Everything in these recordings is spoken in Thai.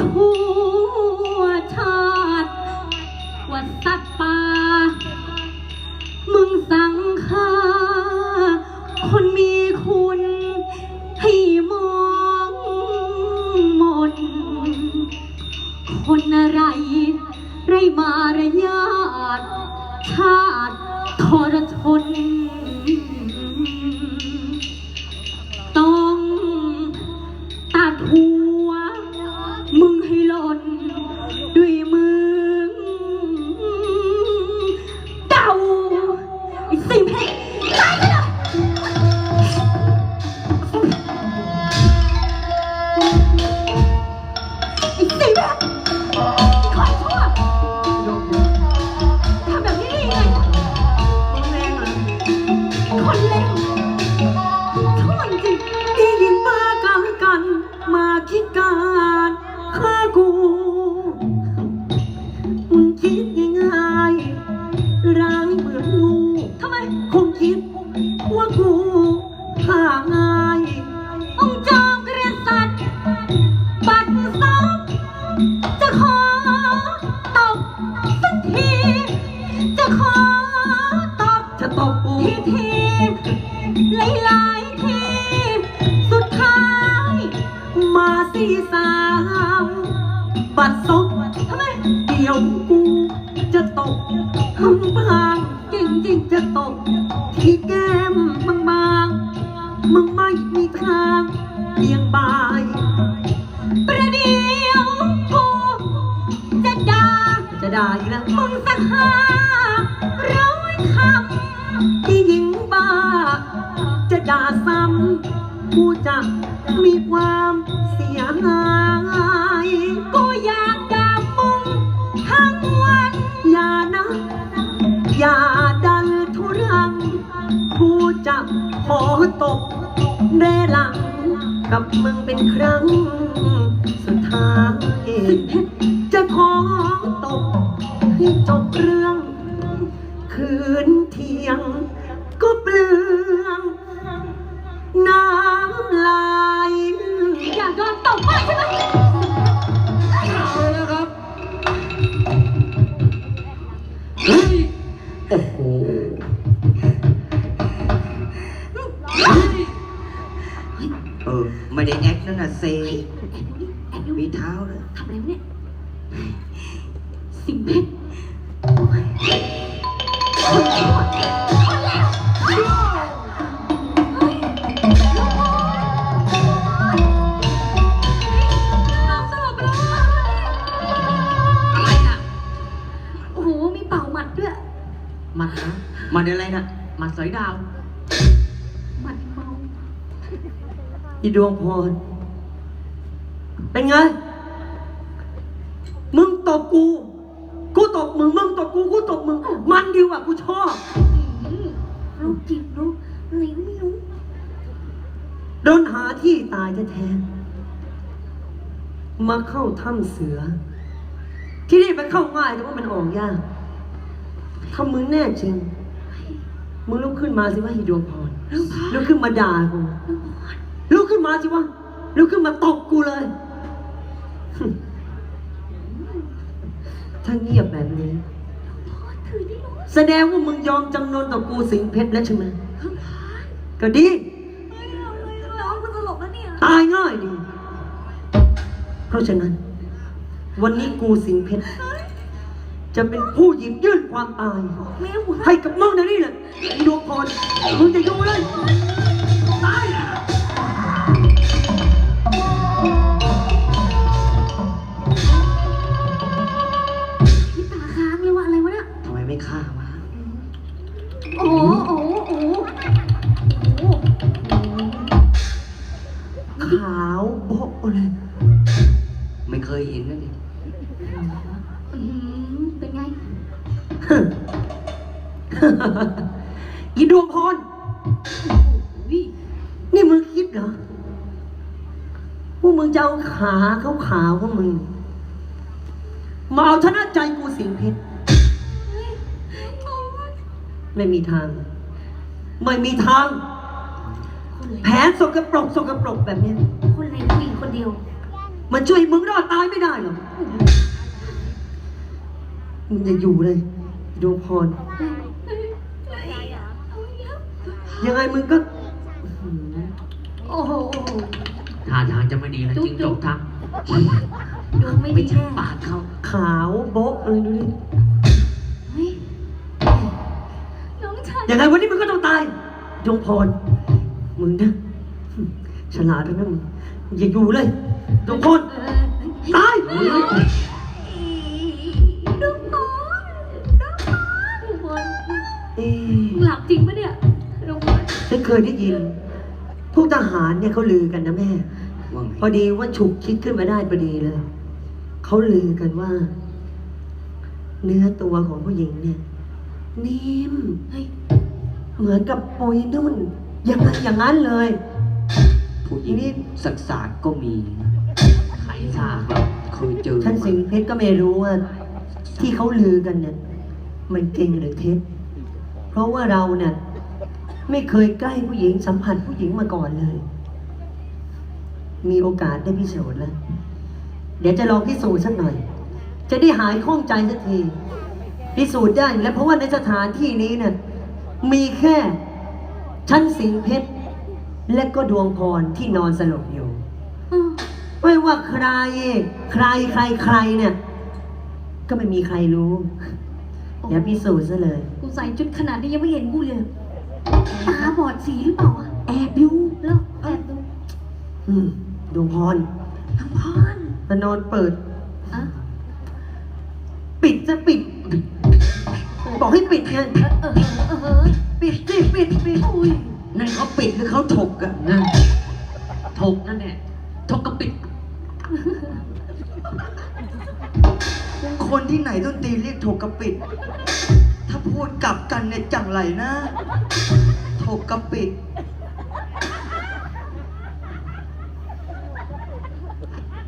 ชั่วชาติว่าสัตว์ป่า มึงสั่งฆ่าคนมีคุณ ให้มองมน คนอะไร ไรมารยาทชาติทรชน มาสีสามบัดซบทำไมเดี๋ยวกูจะตกมึงบางเก่งจริงจะตก ที่แก้มบางบางมึงไม่มีทางเบี่ยงบาย ประเดี๋ยวกูจะด่าจะได้อีกแล้วมึงสักห้าร้อยคำที่หญิงบ้า จะด่าซ้ำกูจะมีความ กับมึงเป็นครั้ง สุดท้าย จะขอตกให้จบเรื่อง คืนเที่ยง ก็เปลืองน้ำลายอยากโดนตบมากใช่ไหมเอาแล้วครับ เฮ้ย โอ้โห นั่นน่ะเซมีเท้าเลยทำอะไรวะเนี่ย สิ่งเพชรคนชั่วคนเลวเฮ้ยน้องสลบไปแล้วอะอะไรน่ะโอ้โห มีเป่าหมัดด้วย มันนะมันอะไรน่ะมาสอยดาว หมัดเมา อีดวงพร เป็นไง มึงตบกู กูตบมึง มึงตบกู กูตบมึง มันดีกว่ากูชอบอืมลูกจิตลูกอะไรก็ไม่รู้โดนหาที่ตายแท้ๆมาเข้าถ้ำเสือ ที่นี่มันเข้าง่ายแต่ว่ามันออกยากถ้ามึงแน่จริง มึงลุกขึ้นมาสิว่าฮิดวงพรลุกขึ้นมาด่ากูลุกขึ้นมาสิวะลุกขึ้นมาตบกูเลย ถ้าเงียบแบบนี้แสดงว่ามึงยอมจำนนต่อกูสิงเพชรแล้วใช่ไหมก็ดีน้องมันสลบแล้วเนี่ย ตายง่ายดี เพราะฉะนั้น วันนี้กูสิงเพชร จะเป็นผู้หยิบยื่นความตาย แม่หัวให้กับมึงนะนี่แหละดวงพรมึงจะอยู่เลยตาย ขาวโบ๊ะเลย ไม่เคยเห็นนั่นเองอื้อหือเป็นไงอีดวงพร วินี่มึงคิดเหรอพวกมึงจะเอาขาเขาขาวๆของมึง มาเอาชนะใจกูสิงเพชรไม่มีทาง ไม่มีทาง แผนสกปรกสกปรกแบบเนี้ยคนไหนผู้หญิงคนเดียว มันช่วยมึงรอดตายไม่ได้หรอกมึงอย่าอยู่เลยดวงพร ยังไงมึงก็อื้อหือโอ้โหท่าทางจะไม่ดีแล้วจุ๊บจริงจจุ๊บบทักดูไม่ไม่ดีใช่แน่ปากเขาขาวโบ๊ะเลยดูดิเฮ้ยน้องชายยังไงวันนี้มึงก็ต้องตายดวงพร มึงนะฉลาดทั้งนั้นมึงอย่าอยู่เลยดวงพรเออตายดูบอลดูบอลดูบอลเอ๊ะหลับจริงปะเนี่ยดูบอลฉันเคยได้ยิน พวกทหารเนี่ยเขาลือกันนะแม่ ว่าไงพอดีว่าฉุกคิดขึ้นมาได้พอดีเลยเขาลือกันว่า เนื้อตัวของผู้หญิงเนี่ย นิ่มเฮ้ยเหมือนกับปุยนุ่น อย่างนั้นอย่างนั้นเลย ผู้หญิงนี่ศักดิ์ศาสตร์ก็มีนะไข่สากแบบเคยเจอท่านสิงห์เพชรก็ไม่รู้ว่า ที่เขาลือกันเนี่ยมันจริงหรือเท็จ เพราะว่าเราเนี่ยไม่เคยใกล้ผู้หญิงสัมผัสผู้หญิงมาก่อนเลย มีโอกาสได้พิสูจน์แล้ว เดี๋ยวจะลองพิสูจน์สักหน่อย จะได้หายข้องใจสักที พิสูจน์ได้อยู่แล้วเพราะว่าในสถานที่นี้เนี่ยมีแค่ ชั้นสิงห์เพชรและก็ดวงพรที่นอนสลบอยู่เออไม่ว่าใคร ใครใครใครเนี่ย ก็ไม่มีใครรู้เดี๋ยวพิสูจน์ซะเลย กูใส่ชุดขนาดนี้ยังไม่เห็นกูเลย ตาบอดสีหรือเปล่าอะแอบดูแล้วแอบดูอืมดวงพรน้องพรมานอนเปิดอะปิดจะปิด บอกให้ปิดไงเออเออเออเออ ปิดสิปิดปิดอุ้ยนั่นเขาปิดหรือเขาถกอะนะถกนั่นแหละถกกระปิด คนที่ไหนต้นตีเรียกถกกระปิด ถ้าพูดกลับกันเนี่ยจังไรนะถกกระปิด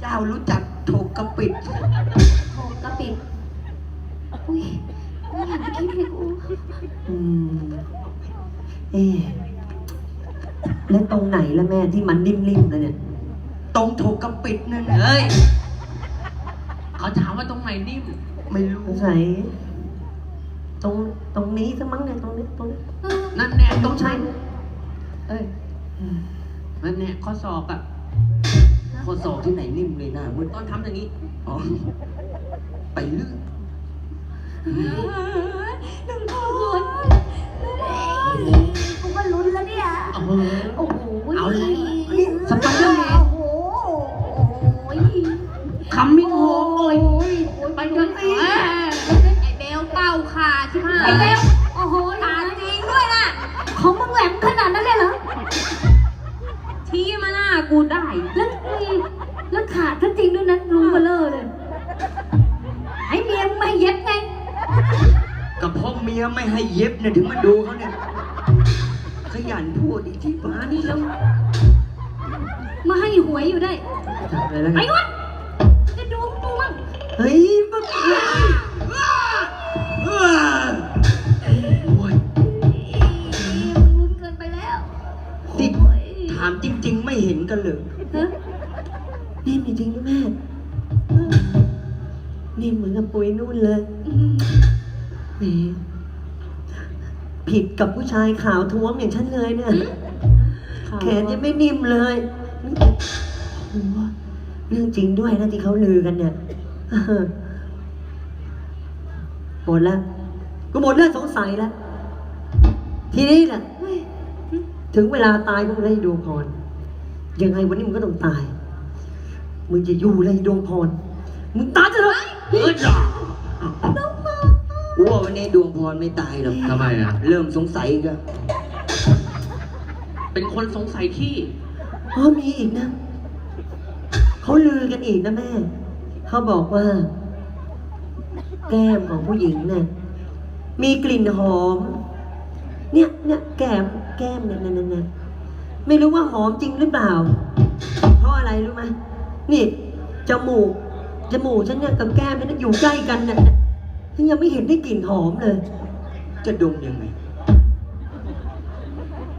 เจ้ารู้จักถกกระปิด โถกระปิด อุ้ยไม่อยากจะคิดเลยกู อืม เอ๊ะแล้วตรงไหนละแม่ที่มันนิ่มๆเลยเนี่ย ตรงถกกระปิดนั่นน่ะเฮ้ยเขาถามว่าตรงไหนนิ่ม ไม่รู้สงสัยตรงตรงนี้ซะมั้งเนี่ยตรงนี้ตรงนี้เออนั่นแน่ตต้รองงใช่ใช่ไหมเอ้ยนั่นแน่ข้อศอกอะข้อศอกที่ไหนนิ่มเลยหน้ามืดตอนทำอย่างนี้อ๋อไปเรื่อย เนี่ยเออโอ้โหเอาเลยสไปเดอร์แมนโอ้โหโอ้ยคำมิ่งโฮโอ้ยโอ้ยไปกันสิไอ้เบลเป่าขาใช่ไหมไอ้เบลโอ้โหขาจริงด้วยน่ะของมึงแหลมขนาดนั้นเลยเหรอที่มาหน้ากูได้แล้วอืมแล้วขาดถ้าจริงด้วยนะลุงเบลเลอร์เลยไอ้เมียมึงไม่เย็บไงกับพ่อเมียไม่ให้เย็บเนี่ยถึงมาดูเขาเนี่ยข ยันพูดอีกที่ฟ้านนี่แล้วมาให้หวยอยู่ได้จับเลยแล้วกัไอ้นวะจะดูดูมั้งเฮ้ยมัน กับผู้ชายขาวท้วมอย่างฉันเลยเนี่ย แขนยังไม่นิ่มเลยโอ้โหเรื่องจริงด้วยนะที่เขาลือกันเนี่ยหมดแล้วก็หมดเรื่องสงสัยแล้ว ทีนี้แหละถึงเวลาตายพวกนายดวงพร ยังไงวันนี้มึงก็ต้องตาย มึงจะอยู่เลยดวงพร มึงตายจะเถอะเออจ้ะกู ว่าวันนี้ดวงพรไม่ตายหรอกทำไมอะเริ่มสงสัยกันเป็นคนสงสัยที่อ๋อมีอีกนะ เขาลือกันอีกนะแม่ เขาบอกว่า แก้มของผู้หญิงเนี่ยมีกลิ่นหอม เนี่ยเนี่ยแก้มแก้มเนี่ยเนี่ยเนี่ยเนี่ยไม่รู้ว่าหอมจริงหรือเปล่า เพราะอะไรรู้ไหมนี่จมูกจมูกฉันเนี่ยกับแก้มเนี่ยอยู่ใกล้กันเนี่ย ฉันยังไม่เห็นได้กลิ่นหอมเลย จะดมยังไง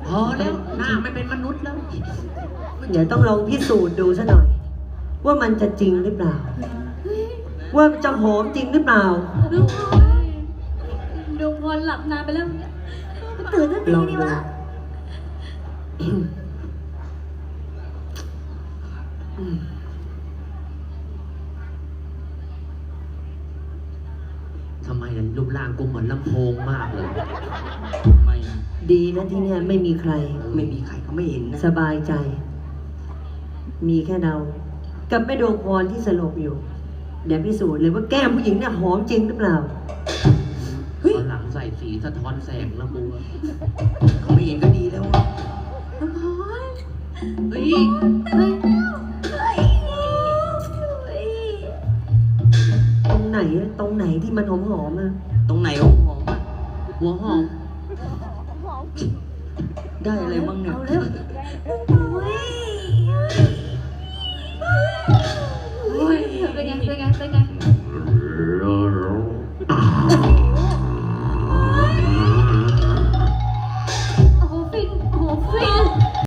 พอแล้วหน้าไม่เป็นมนุษย์แล้ว เดี๋ยวต้องลองพิสูจน์ดูซะหน่อย ว่ามันจะจริงหรือเปล่า ว่าจะหอมจริงหรือเปล่าดวงพรดวงพรหลับนานไปแล้วตื่นตั้งลตีองนี่ดูวะทำไมล่ะ รูปร่างกูเหมือนลำโพงมากเลยไม่นะดีนะที่เนี่ยไม่มีใคร ไม่มีใครเขาไม่เห็นนะ สบายใจ มีแค่เรา กับแม่ดวงพรที่สลบอยู่ เดี๋ยวพิสูจน์เลยว่าแก้มผู้หญิงเนี่ยหอมจริงหรือเปล่าตอนหลังใส่สีสะท้อนแสงแล้วกูอะเขาไม่เห็นก็ดีแล้วดวงพรเฮ้ย เฮ้ย ตรงไหนที่มันหอมหอมๆอะตรงไหนหอมหอมอหัวหอม ได้อะไรบ้างเนี่ย เป็นไงเป็นไงเป็นไง